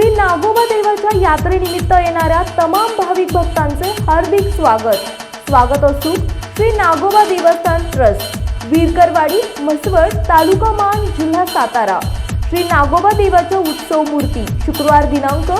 श्री नागोबा देवाच्या यात्रेनिमित्त येणाऱ्या तमाम भाविक भक्तांचे हार्दिक स्वागत. स्वागत असू श्री नागोबा देवस्थान ट्रस्ट वीरकरवाडी म्हसवड तालुका मान जिल्हा सातारा. श्री नागोबा देवाच्या उत्सव मूर्ती शुक्रवार दिनांक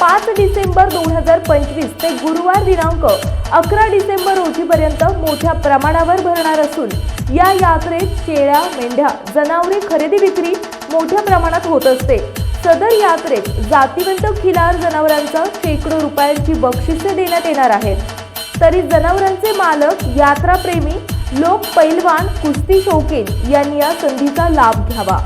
पाच डिसेंबर दोन हजार पंचवीस ते गुरुवार दिनांक अकरा डिसेंबर रोजीपर्यंत मोठ्या प्रमाणावर भरणार असून या यात्रेत शेळ्या मेंढ्या जनावरे खरेदी विक्री मोठ्या प्रमाणात होत असते. सदर यात्रेत जातीवंत खिलार जनावरांचा शेकडो रुपयांची बक्षिसे देण्यात येणार आहेत. तरी जनावरांचे मालक यात्राप्रेमी लोक पैलवान कुस्ती शौकीन यांनी या संधीचा लाभ घ्यावा.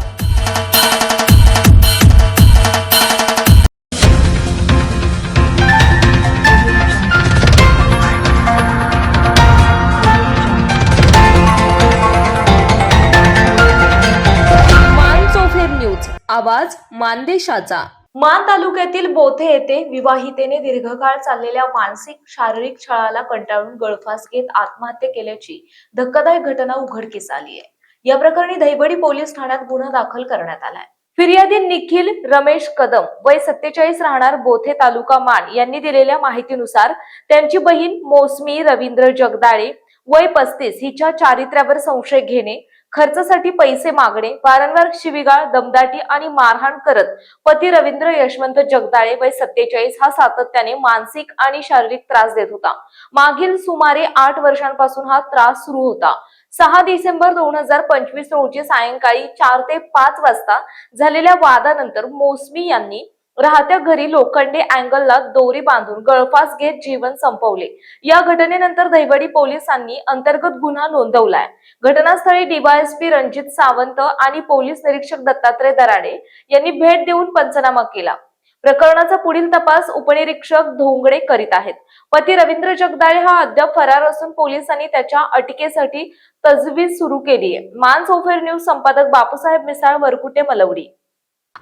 आवाज मानदेशाचा. मान तालुक्यातील बोथे येथे विवाहितेने दीर्घकाळ चाललेल्या मानसिक शारीरिक छळाला कंटाळून गळफास घेत आत्महत्या केल्याची धक्कादायक घटना उघडकीस आली आहे. या प्रकरणी दहिवडी पोलीस ठाण्यात गुन्हा दाखल करण्यात आलाय फिर्यादी निखिल रमेश कदम वय सत्तेचाळीस राहणार बोथे तालुका मान यांनी दिलेल्या माहितीनुसार त्यांची बहीण मोसमी रवींद्र जगदाळे वय पस्तीस हिच्या चारित्र्यावर संशय घेणे खर्चासाठी पैसे मागणे वारंवार शिविगाळ दमदाटी आणि मारहाण करत पती रवींद्र यशवंत जगदाळे वय सत्तेचाळीस हा सातत्याने मानसिक आणि शारीरिक त्रास देत होता. मागील सुमारे आठ वर्षांपासून हा त्रास सुरू होता. सहा डिसेंबर दोन हजार पंचवीस रोजी सायंकाळी चार ते पाच वाजता झालेल्या वादानंतर मोसमी यांनी राहत्या घरी लोखंडे अँगलला दोरी बांधून गळफास घेत जीवन संपवले. या घटनेनंतर दहिवडी पोलिसांनी अंतर्गत गुन्हा नोंदवलाय. घटनास्थळी डीवायएसपी रणजित सावंत आणि पोलीस निरीक्षक दत्तात्रय दराडे यांनी भेट देऊन पंचनामा केला. प्रकरणाचा पुढील तपास उपनिरीक्षक धोंगडे करीत आहेत. पती रवींद्र जगदाळे हा अद्याप फरार असून पोलिसांनी त्याच्या अटकेसाठी तजवीज सुरू केली आहे मान सोफेर न्यूज संपादक बापूसाहेब मिसाळ वरकुटे मलवडी.